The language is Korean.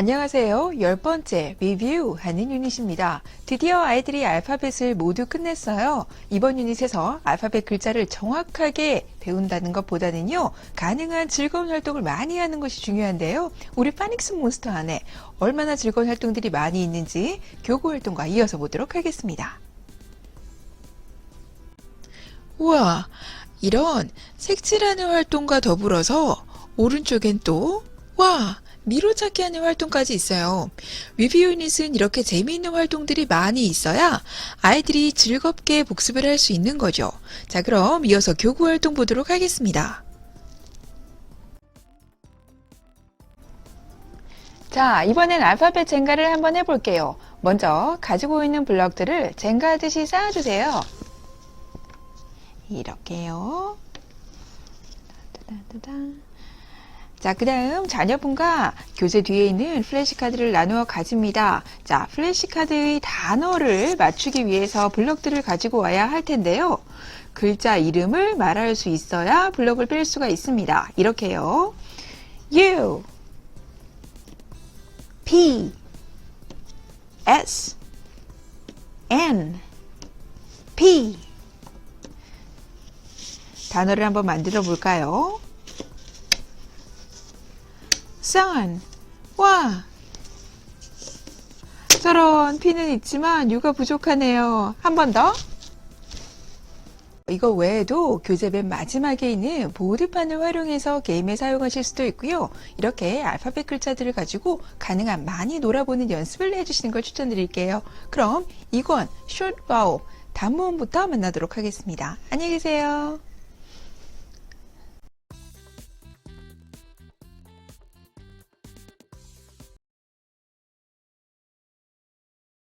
안녕하세요. 열 번째 리뷰 하는 유닛입니다. 드디어 아이들이 알파벳을 모두 끝냈어요. 이번 유닛에서 알파벳 글자를 정확하게 배운다는 것보다는요, 가능한 즐거운 활동을 많이 하는 것이 중요한데요. 우리 파닉스 몬스터 안에 얼마나 즐거운 활동들이 많이 있는지 교구 활동과 이어서 보도록 하겠습니다. 우와, 이런 색칠하는 활동과 더불어서 오른쪽엔 또, 와, 미로 찾기 하는 활동까지 있어요. 위비 유닛은 이렇게 재미있는 활동들이 많이 있어야 아이들이 즐겁게 복습을 할 수 있는 거죠. 자, 그럼 이어서 교구 활동 보도록 하겠습니다. 자, 이번엔 알파벳 젠가를 한번 해볼게요. 먼저 가지고 있는 블럭들을 젠가 하듯이 쌓아주세요. 이렇게요. 따다다다. 자, 그 다음 자녀분과 교재 뒤에 있는 플래시카드를 나누어 가집니다. 자, 플래시카드의 단어를 맞추기 위해서 블럭들을 가지고 와야 할 텐데요. 글자 이름을 말할 수 있어야 블럭을 뺄 수가 있습니다. 이렇게요. U, P, S, N, P. 단어를 한번 만들어 볼까요? Sun. 와. 저런 P는 있지만 U가 부족하네요. 한 번 더. 이거 외에도 교재 맨 마지막에 있는 보드판을 활용해서 게임에 사용하실 수도 있고요. 이렇게 알파벳 글자들을 가지고 가능한 많이 놀아보는 연습을 해주시는 걸 추천드릴게요. 그럼 이권 숏 바오 단모음부터 만나도록 하겠습니다. 안녕히 계세요.